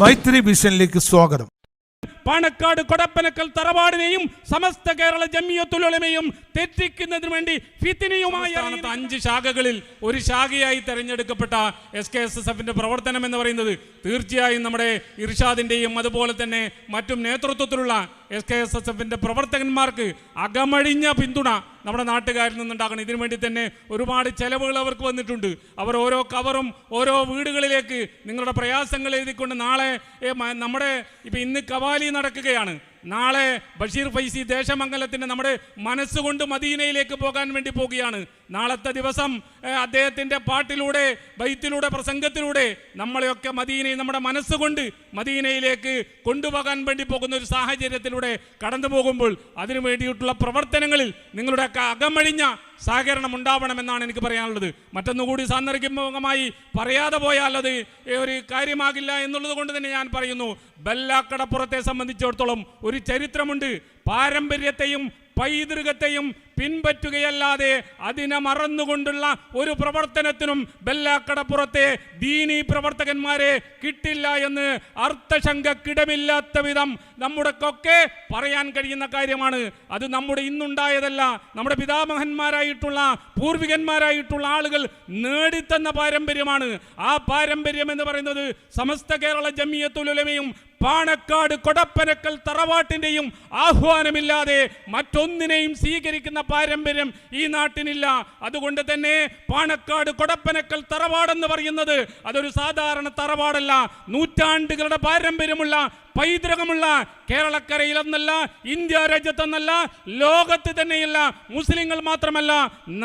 മൈത്രി വിഷനിലേക്ക് സ്വാഗതം. പാണക്കാട് കൊടപ്പനക്കൽ തറവാടിനെയും സമസ്ത കേരള ജമിയത്തുലമയും തെറ്റിക്കുന്നതിന് വേണ്ടി ഫിത്തിനിയുമായി അഞ്ച് ശാഖകളിൽ ഒരു ശാഖയായി തെരഞ്ഞെടുക്കപ്പെട്ട എസ് കെ എസ് എസ് എഫിന്റെ പ്രവർത്തനം എന്ന് പറയുന്നത് തീർച്ചയായും നമ്മുടെ ഇർഷാദിന്റെയും അതുപോലെ തന്നെ മറ്റും നേതൃത്വത്തിലുള്ള എസ് കെ എസ് എസ് എഫിന്റെ പ്രവർത്തകന്മാർക്ക് അകമഴിഞ്ഞ പിന്തുണ നമ്മുടെ നാട്ടുകാരിൽ നിന്നുണ്ടാകണം. ഇതിനു വേണ്ടി തന്നെ ഒരുപാട് ചെലവുകൾ അവർക്ക് വന്നിട്ടുണ്ട്. അവർ ഓരോ കവറും ഓരോ വീടുകളിലേക്ക് നിങ്ങളുടെ പ്രയാസങ്ങൾ എഴുതിക്കൊണ്ട് നാളെ നമ്മുടെ ഇപ്പം ഇന്ന് കവാലി നടക്കുകയാണ്. നാളെ ബഷീർ ഫൈസി ദേശമംഗലത്തിന് നമ്മുടെ മനസ്സുകൊണ്ട് മദീനയിലേക്ക് പോകാൻ വേണ്ടി പോവുകയാണ് നാളത്തെ ദിവസം അദ്ദേഹത്തിന്റെ പാട്ടിലൂടെ ബൈത്തിലൂടെ പ്രസംഗത്തിലൂടെ നമ്മളെയൊക്കെ മദീനയിൽ നമ്മുടെ മനസ്സുകൊണ്ട് മദീനയിലേക്ക് കൊണ്ടുപോകാൻ വേണ്ടി പോകുന്ന ഒരു സാഹചര്യത്തിലൂടെ കടന്നു പോകുമ്പോൾ അതിനു വേണ്ടിയിട്ടുള്ള പ്രവർത്തനങ്ങളിൽ നിങ്ങളുടെയൊക്കെ അകമഴിഞ്ഞ സഹകരണം ഉണ്ടാവണമെന്നാണ് എനിക്ക് പറയാനുള്ളത്. മറ്റൊന്നുകൂടി സാന്ദർഭികമായി പറയാതെ പോയാൽ അത് ഒരു കാര്യമാകില്ല എന്നുള്ളത് കൊണ്ട് തന്നെ ഞാൻ പറയുന്നു. ബല്ലാക്കടപ്പുറത്തെ സംബന്ധിച്ചിടത്തോളം ഒരു ചരിത്രമുണ്ട്. പാരമ്പര്യത്തെയും പൈതൃകത്തെയും പിൻപറ്റുകയല്ലാതെ അതിനെ മറന്നുകൊണ്ടുള്ള ഒരു പ്രവർത്തനത്തിനും ബെല്ലാക്കടപ്പുറത്തെ ദീനീ പ്രവർത്തകന്മാരെ കിട്ടില്ല എന്ന് അർത്ഥശങ്കക്കിടമില്ലാത്ത വിധം നമ്മുടെക്കൊക്കെ പറയാൻ കഴിയുന്ന കാര്യമാണ്. അത് നമ്മുടെ ഇന്നുണ്ടായതല്ല. നമ്മുടെ പിതാമഹന്മാരായിട്ടുള്ള പൂർവികന്മാരായിട്ടുള്ള ആളുകൾ നേടിത്തന്ന പാരമ്പര്യമാണ്. ആ പാരമ്പര്യം എന്ന് പറയുന്നത് സമസ്ത കേരള ജമിയത്തുലമയും പാണക്കാട് കൊടപ്പനക്കൽ തറവാട്ടിന്റെയും ആഹ്വാനമില്ലാതെ മറ്റൊന്നിനെയും സ്വീകരിക്കുന്ന പാരമ്പര്യം ഈ നാട്ടിനില്ല. അതുകൊണ്ട് തന്നെ പാണക്കാട് കൊടപ്പനക്കൽ തറവാടെന്ന് പറയുന്നത് അതൊരു സാധാരണ തറവാടല്ല. നൂറ്റാണ്ടുകളുടെ പാരമ്പര്യമുള്ള പൈതൃകമുള്ള കേരളക്കരയിലെന്നല്ല ഇന്ത്യ രാജ്യത്തെന്നല്ല ലോകത്ത് തന്നെയല്ല മുസ്ലിങ്ങൾ മാത്രമല്ല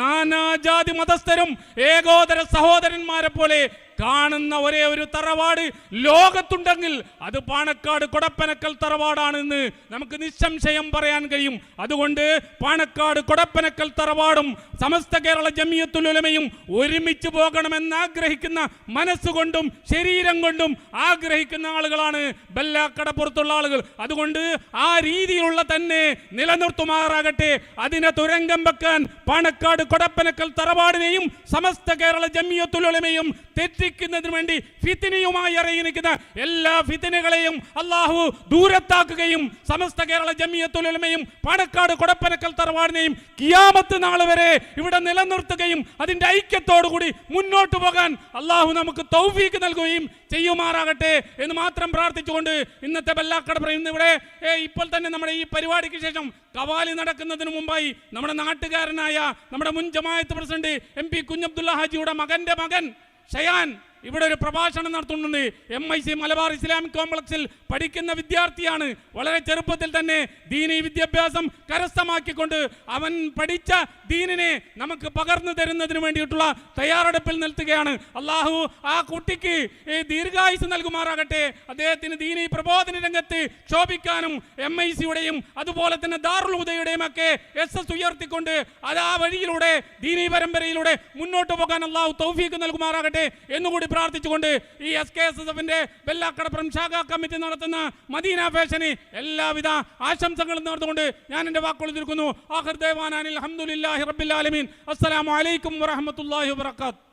നാനാജാതി മതസ്ഥരും ഏകോദര സഹോദരന്മാരെ പോലെ കാണുന്ന ഒരേ ഒരു തറവാട് ലോകത്തുണ്ടെങ്കിൽ അത് പാണക്കാട് കൊടപ്പനക്കൽ തറവാടാണെന്ന് നമുക്ക് നിസ്സംശയം പറയാൻ കഴിയും. അതുകൊണ്ട് പാണക്കാട് കൊടപ്പനക്കൽ തറവാടും സമസ്ത കേരള ജമിയത്തുലമയും ഒരുമിച്ച് പോകണമെന്ന് ആഗ്രഹിക്കുന്ന മനസ്സുകൊണ്ടും ശരീരം കൊണ്ടും ആഗ്രഹിക്കുന്ന ആളുകളാണ് ബല്ലാക്കടപ്പുറത്തുള്ള ആളുകൾ. അതുകൊണ്ട് ആ രീതിയിലുള്ള തന്നെ നിലനിർത്തുമാറാകട്ടെ. അതിനെ തുരങ്കം വെക്കാൻ പാണക്കാട് കൊടപ്പനക്കൽ തറവാടിനെയും സമസ്ത കേരള ജമിയത്തുലമയും തെറ്റിക്കുന്നതിന് വേണ്ടി ഫിത്തിനിയുമായി ഇറങ്ങിയിരിക്കുന്ന എല്ലാ ഫിത്തിനുകളെയും അള്ളാഹു ദൂരത്താക്കുകയും സമസ്ത കേരള ജമിയത്തുലമയും പാണക്കാട് കൊടപ്പനക്കൽ തറവാടിനെയും കിയാമത്ത് നാൾ വരെ ഇവിടെ നിലനിർത്തുകയും അതിന്റെ ഐക്യത്തോടുകൂടി മുന്നോട്ട് പോകാൻ അള്ളാഹു നമുക്ക് തൗഫീക്ക് നൽകുകയും ചെയ്യുമാറാകട്ടെ എന്ന് മാത്രം പ്രാർത്ഥിച്ചുകൊണ്ട് ഇന്നത്തെ ബല്ലാക്കട ഇന്ന് ഇവിടെ ഇപ്പോൾ തന്നെ നമ്മുടെ ഈ പരിപാടിക്ക് ശേഷം കവാലി നടക്കുന്നതിന് മുമ്പായി നമ്മുടെ നാട്ടുകാരനായ നമ്മുടെ മുൻ ജമായത്ത് പ്രസിഡന്റ് എം പി കുഞ്ഞബ്ദുള്ള ഹാജിയുടെ മകന്റെ മകൻ Siya yan. ഇവിടെ ഒരു പ്രഭാഷണം നടത്തുന്നുണ്ട്. M I C Malabar Islamic കോംപ്ലക്സിൽ പഠിക്കുന്ന വിദ്യാർത്ഥിയാണ്. വളരെ ചെറുപ്പത്തിൽ തന്നെ ദീനി വിദ്യാഭ്യാസം കരസ്ഥമാക്കിക്കൊണ്ട് അവൻ പഠിച്ച ദീനിനെ നമുക്ക് പകർന്നു തരുന്നതിന് വേണ്ടിയിട്ടുള്ള തയ്യാറെടുപ്പിൽ നിൽക്കുകയാണ്. അള്ളാഹു ആ കുട്ടിക്ക് ഈ ദീർഘായുസ് നൽകുമാറാകട്ടെ. അദ്ദേഹത്തിന് ദീനി പ്രബോധന രംഗത്ത് ക്ഷോഭിക്കാനും എം ഐ സിയുടെയും അതുപോലെ തന്നെ ദാറുൽ ഉദയുടെയും ഒക്കെ എസ് എസ് ഉയർത്തിക്കൊണ്ട് അത് ആ വഴിയിലൂടെ ദീനി പരമ്പരയിലൂടെ മുന്നോട്ട് പോകാൻ അള്ളാഹു തൗഫീക്ക് നൽകുമാറാകട്ടെ എന്നുകൂടി പ്രാർത്ഥിച്ചുകൊണ്ട് ഈ S K S S Vellakkadappuram ശാഖാ കമ്മിറ്റി നടത്തുന്ന മദീന ഫാഷന് എല്ലാവിധ ആശംസകളും നേർന്നുകൊണ്ട് ഞാൻ എന്റെ വാക്കുകൾ തീർക്കുന്നു ആഹിർ ദേവാനാനിൽ അൽഹംദുലില്ലാഹി റബ്ബിൽ ആലമീൻ. അസ്സലാമു അലൈക്കും വറഹ്മത്തുള്ളാഹി വബറകാത്ത്